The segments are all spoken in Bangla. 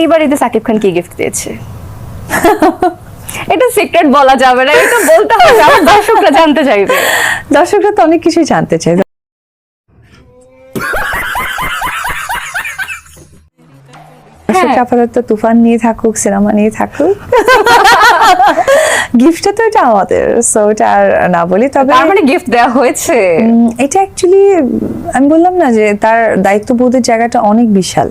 এইবার ঈদে সাকিব খান কি গিফট দিয়েছে? এটা সিক্রেট বলা যাবে না এটা বলতে হবে আমার দর্শকরা জানতে চাইবে। দর্শকরা তো অনেক কিছুই জানতে চায়। দর্শক আপাতত তুফান নিয়ে থাকুক সিনেমা নিয়ে থাকুক। গিফটটা তো এটা আমাদের সো এটা আর না বলি তবে তার মানে গিফট দেওয়া হয়েছে। এটা অ্যাকচুয়ালি আমি বললাম না যে তার দায়িত্ববোধের জায়গাটা অনেক বিশাল।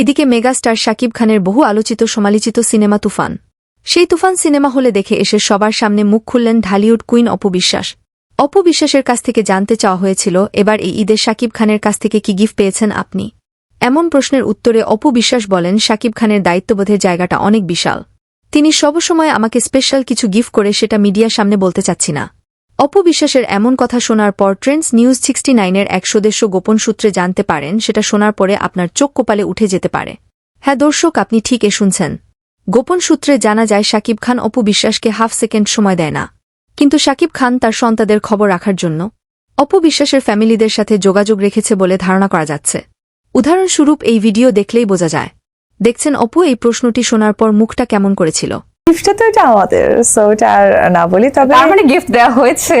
এদিকে মেগাস্টার শাকিব খানের বহু আলোচিত সমালোচিত সিনেমা তুফান। সেই তুফান সিনেমা হলে দেখে এসে সবার সামনে মুখ খুললেন ঢালিউড কুইন অপবিশ্বাস। অপবিশ্বাসের কাছ থেকে জানতে চাওয়া হয়েছিল, এবার এই ঈদে শাকিব খানের কাছ থেকে কি গিফট পেয়েছেন আপনি? এমন প্রশ্নের উত্তরে অপবিশ্বাস বলেন, শাকিব খানের দায়িত্ববোধের জায়গাটা অনেক বিশাল। তিনি সবসময় আমাকে স্পেশাল কিছু গিফট করে সেটা মিডিয়ার সামনে বলতে চাচ্ছি না। অপবিশ্বাসের এমন কথা শোনার পর ট্রেন্ডস নিউজ সিক্সটি নাইনের এক সদস্য গোপন সূত্রে জানতে পারেন, সেটা শোনার পরে আপনার চোখ কপালে উঠে যেতে পারে। হ্যাঁ দর্শক, আপনি ঠিক এ শুনছেন। গোপন সূত্রে জানা যায় শাকিব খান অপবিশ্বাসকে হাফ সেকেন্ড সময় দেয় না। কিন্তু শাকিব খান তার সন্তাদের খবর রাখার জন্য অপবিশ্বাসের ফ্যামিলিদের সাথে যোগাযোগ রেখেছে বলে ধারণা করা যাচ্ছে। উদাহরণস্বরূপ, এই ভিডিও দেখলেই বোঝা যায়। দেখছেন অপু, এই প্রশ্নটি শোনার পর মুখটা কেমন করেছিল? গিফটটা তো এটা আমাদের সো এটা আর না বলি তবে তার মানে গিফট দেওয়া হয়েছে।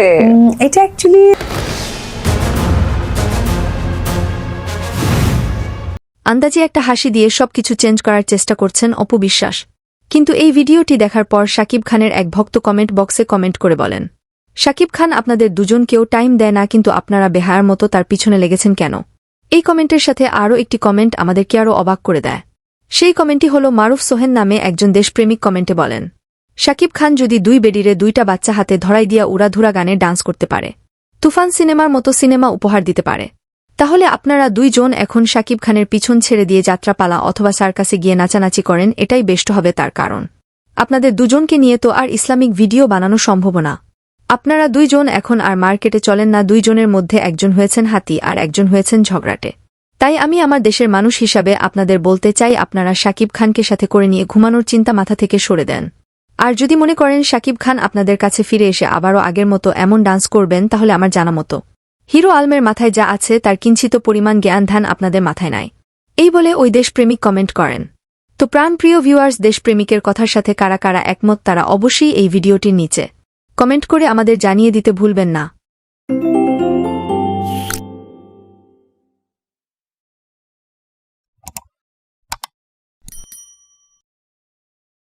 এটা অ্যাকচুয়ালি আন্দাজে একটা হাসি দিয়ে সবকিছু চেঞ্জ করার চেষ্টা করছেন অপবিশ্বাস কিন্তু এই ভিডিওটি দেখার পর শাকিব খানের এক ভক্ত কমেন্ট বক্সে কমেন্ট করে বলেন শাকিব খান আপনাদের দুজনকেও টাইম দেয় না কিন্তু আপনারা বেহায়ার মতো তার পিছনে লেগেছেন কেন? এই কমেন্টের সাথে আরও একটি কমেন্ট আমাদেরকে আরও অবাক করে দেয়। সেই কমেন্টটি হল মারুফ সোহেন নামে একজন দেশপ্রেমিক কমেন্টে বলেন, শাকিব খান যদি দুই বেডিরে দুইটা বাচ্চা হাতে ধরাই দিয়া উড়াধুরা গানে ডান্স করতে পারে, তুফান সিনেমার মতো সিনেমা উপহার দিতে পারে। তাহলে আপনারা দুইজন এখন শাকিব খানের পিছন ছেড়ে দিয়ে যাত্রাপালা অথবা সার্কাসে গিয়ে নাচানাচি করেন, এটাই বেষ্ট হবে তার কারণ। আপনাদের দুজনকে নিয়ে তো আর ইসলামিক ভিডিও বানানো সম্ভব না। আপনারা দুইজন এখন আর মার্কেটে চলেন না দুইজনের মধ্যে একজন হয়েছেন হাতি আর একজন হয়েছেন ঝগড়াটে। তাই আমি আমার দেশের মানুষ হিসাবে আপনাদের বলতে চাই, আপনারা শাকিব খানকে সাথে করে নিয়ে ঘুমানোর চিন্তা মাথা থেকে সরে দেন। আর যদি মনে করেন শাকিব খান আপনাদের কাছে ফিরে এসে আবারও আগের মতো এমন ডান্স করবেন, তাহলে আমার জানা মতো। হিরো আলমের মাথায় যা আছে, তার কিঞ্চিত পরিমাণ জ্ঞান ধ্যান আপনাদের মাথায় নাই। এই বলে ওই দেশপ্রেমিক কমেন্ট করেন। তো প্রাণপ্রিয় ভিউয়ার্স, দেশপ্রেমিকের কথার সাথে কারা কারা একমত, তারা অবশ্যই এই ভিডিওটির নিচে। কমেন্ট করে আমাদের জানিয়ে দিতে ভুলবেন না।